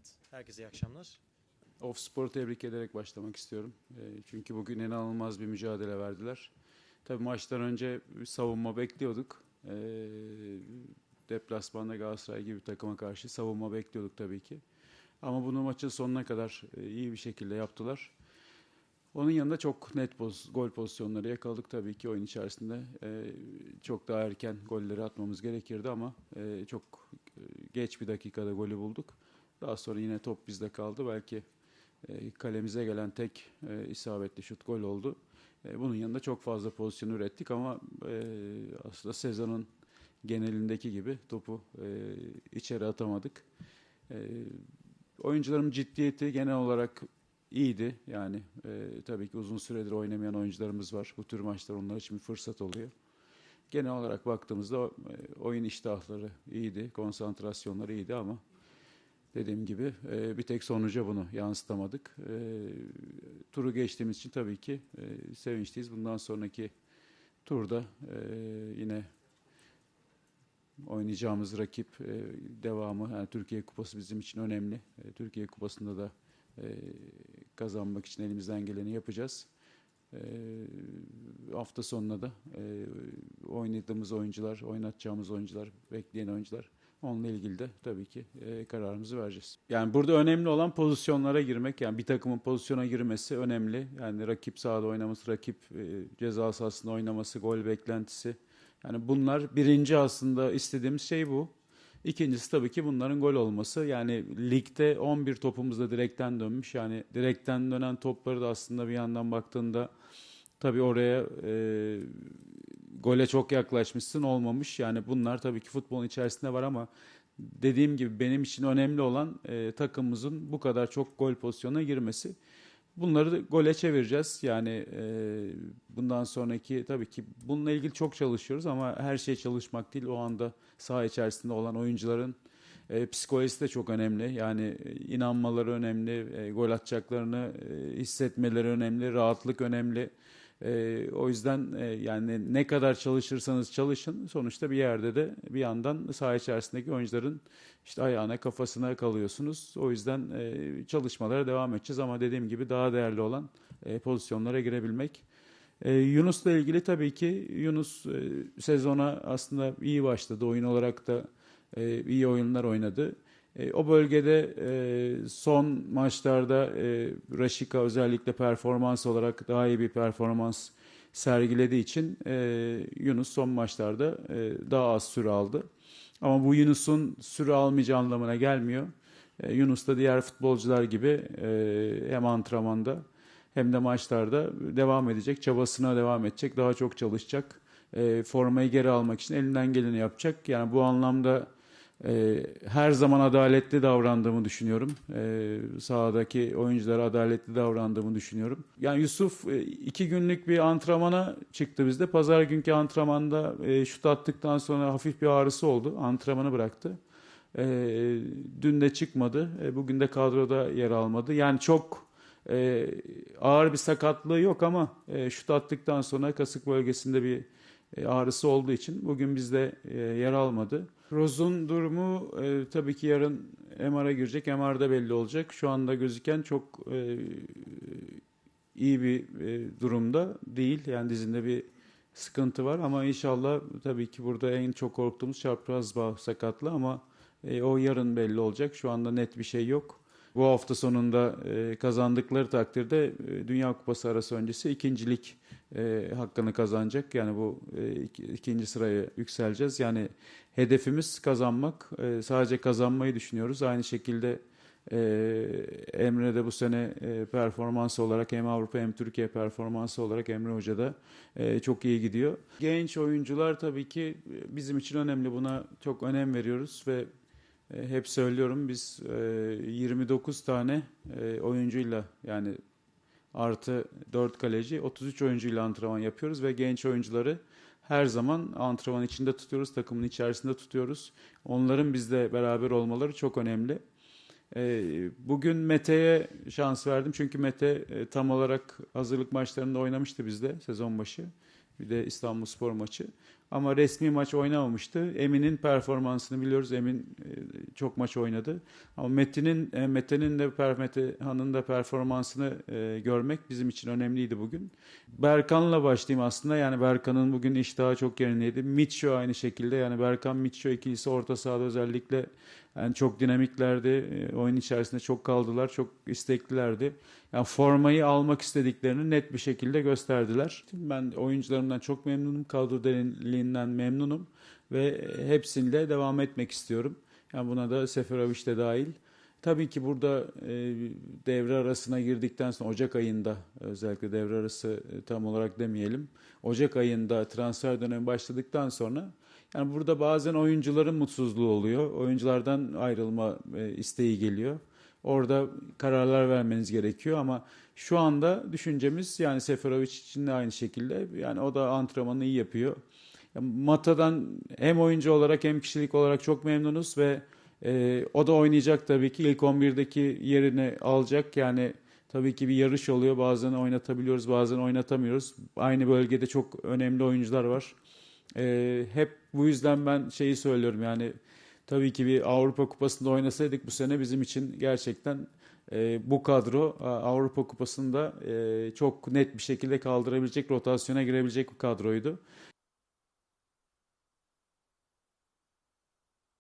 Evet, herkese iyi akşamlar. Of Spor'u tebrik ederek başlamak istiyorum. E, Çünkü bugün inanılmaz bir mücadele verdiler. Tabii maçtan önce savunma bekliyorduk. E, Deplasmanda Galatasaray gibi bir takıma karşı savunma bekliyorduk tabii ki. Ama bunu maçın sonuna kadar e, iyi bir şekilde yaptılar. Onun yanında çok net poz, gol pozisyonları yakaladık tabii ki oyun içerisinde. E, çok daha erken golleri atmamız gerekirdi ama e, çok e, geç bir dakikada golü bulduk. Daha sonra yine top bizde kaldı. Belki e, kalemize gelen tek e, isabetli şut gol oldu. E, bunun yanında çok fazla pozisyon ürettik ama e, aslında sezonun genelindeki gibi topu e, içeri atamadık. E, oyuncuların ciddiyeti genel olarak iyiydi. Yani e, tabii ki uzun süredir oynamayan oyuncularımız var. Bu tür maçlar onlar için bir fırsat oluyor. Genel olarak baktığımızda e, oyun iştahları iyiydi, konsantrasyonları iyiydi ama dediğim gibi e, bir tek sonuca bunu yansıtamadık. E, turu geçtiğimiz için tabii ki e, sevinçliyiz. Bundan sonraki turda e, yine oynayacağımız rakip e, devamı yani Türkiye Kupası bizim için önemli. E, Türkiye Kupası'nda da e, kazanmak için elimizden geleni yapacağız. E, hafta sonuna da e, oynadığımız oyuncular, oynatacağımız oyuncular, bekleyen oyuncular Onunla ilgili de tabii ki e, kararımızı vereceğiz. Yani burada önemli olan pozisyonlara girmek. Yani bir takımın pozisyona girmesi önemli. Yani rakip sahada oynaması, rakip e, ceza sahasında oynaması, gol beklentisi. Yani bunlar birinci aslında istediğimiz şey bu. İkincisi tabii ki bunların gol olması. Yani ligde 11 topumuz da direkten dönmüş. Yani direkten dönen topları da aslında bir yandan baktığında tabii oraya e, gole çok yaklaşmışsın olmamış. Yani bunlar tabii ki futbolun içerisinde var ama dediğim gibi benim için önemli olan e, takımımızın bu kadar çok gol pozisyonuna girmesi. Bunları gole çevireceğiz. Yani e, bundan sonraki tabii ki bununla ilgili çok çalışıyoruz ama her şey çalışmak değil. O anda saha içerisinde olan oyuncuların e, psikolojisi de çok önemli. Yani e, inanmaları önemli, e, gol atacaklarını e, hissetmeleri önemli, rahatlık önemli. E, o yüzden e, yani ne kadar çalışırsanız çalışın sonuçta bir yerde de bir yandan saha içerisindeki oyuncuların işte ayağına kafasına kalıyorsunuz. O yüzden e, çalışmalara devam edeceğiz ama dediğim gibi daha değerli olan e, pozisyonlara girebilmek. E, Yunus'la ilgili tabii ki Yunus e, sezona aslında iyi başladı. Oyun olarak da e, iyi oyunlar oynadı. E, o bölgede e, son maçlarda e, Raşika özellikle performans olarak daha iyi bir performans sergilediği için e, Yunus son maçlarda e, daha az süre aldı. Ama bu Yunus'un süre almayacağı anlamına gelmiyor. E, Yunus da diğer futbolcular gibi e, hem antrenmanda hem de maçlarda devam edecek, çabasına devam edecek, daha çok çalışacak. E, formayı geri almak için elinden geleni yapacak. Yani bu anlamda e, her zaman adaletli davrandığımı düşünüyorum. E, sahadaki oyunculara adaletli davrandığımı düşünüyorum. Yani Yusuf e, iki günlük bir antrenmana çıktı bizde. Pazar günkü antrenmanda e, şut attıktan sonra hafif bir ağrısı oldu. Antrenmanı bıraktı. E, dün de çıkmadı. E, bugün de kadroda yer almadı. Yani çok e, ağır bir sakatlığı yok ama e, şut attıktan sonra kasık bölgesinde bir ağrısı olduğu için bugün bizde e, yer almadı. Roz'un durumu e, tabii ki yarın MR'a girecek. MR'da belli olacak. Şu anda gözüken çok e, iyi bir e, durumda değil. Yani dizinde bir sıkıntı var ama inşallah tabii ki burada en çok korktuğumuz çapraz bağ sakatlığı ama e, o yarın belli olacak. Şu anda net bir şey yok. Bu hafta sonunda e, kazandıkları takdirde e, Dünya Kupası arası öncesi ikincilik e, hakkını kazanacak. Yani bu e, iki, ikinci sıraya yükseleceğiz. Yani hedefimiz kazanmak. E, sadece kazanmayı düşünüyoruz. Aynı şekilde e, Emre de bu sene e, performans olarak hem Avrupa hem Türkiye performansı olarak Emre Hoca da e, çok iyi gidiyor. Genç oyuncular tabii ki bizim için önemli. Buna çok önem veriyoruz ve e, hep söylüyorum biz e, 29 tane e, oyuncuyla yani artı 4 kaleci 33 oyuncuyla antrenman yapıyoruz ve genç oyuncuları her zaman antrenman içinde tutuyoruz, takımın içerisinde tutuyoruz. Onların bizle beraber olmaları çok önemli. E, bugün Mete'ye şans verdim çünkü Mete e, tam olarak hazırlık maçlarında oynamıştı bizde sezon başı. Bir de İstanbul Spor maçı. Ama resmi maç oynamamıştı. Emin'in performansını biliyoruz. Emin e, çok maç oynadı. Ama Metin'in e, Mete'nin de Metehan'ın da performansını e, görmek bizim için önemliydi bugün. Berkan'la başlayayım aslında. Yani Berkan'ın bugün iştahı çok yerindeydi. Mitcho aynı şekilde. Yani Berkan Mitcho ikilisi orta sahada özellikle yani çok dinamiklerdi. Oyun içerisinde çok kaldılar. Çok isteklilerdi. Yani formayı almak istediklerini net bir şekilde gösterdiler. Ben oyuncularımdan çok memnunum. Kadro derinliğinden memnunum. Ve hepsiyle devam etmek istiyorum. Yani buna da Seferovic de dahil. Tabii ki burada e, devre arasına girdikten sonra Ocak ayında özellikle devre arası e, tam olarak demeyelim. Ocak ayında transfer dönemi başladıktan sonra yani burada bazen oyuncuların mutsuzluğu oluyor. Oyunculardan ayrılma e, isteği geliyor. Orada kararlar vermeniz gerekiyor ama şu anda düşüncemiz yani Seferovic için de aynı şekilde yani o da antrenmanını iyi yapıyor. Mata'dan hem oyuncu olarak hem kişilik olarak çok memnunuz ve e, o da oynayacak tabii ki. İlk 11'deki yerini alacak. Yani tabii ki bir yarış oluyor. Bazen oynatabiliyoruz bazen oynatamıyoruz. Aynı bölgede çok önemli oyuncular var. E, hep bu yüzden ben şeyi söylüyorum. Yani tabii ki bir Avrupa Kupası'nda oynasaydık bu sene bizim için gerçekten e, bu kadro Avrupa Kupası'nda e, çok net bir şekilde kaldırabilecek rotasyona girebilecek bir kadroydu.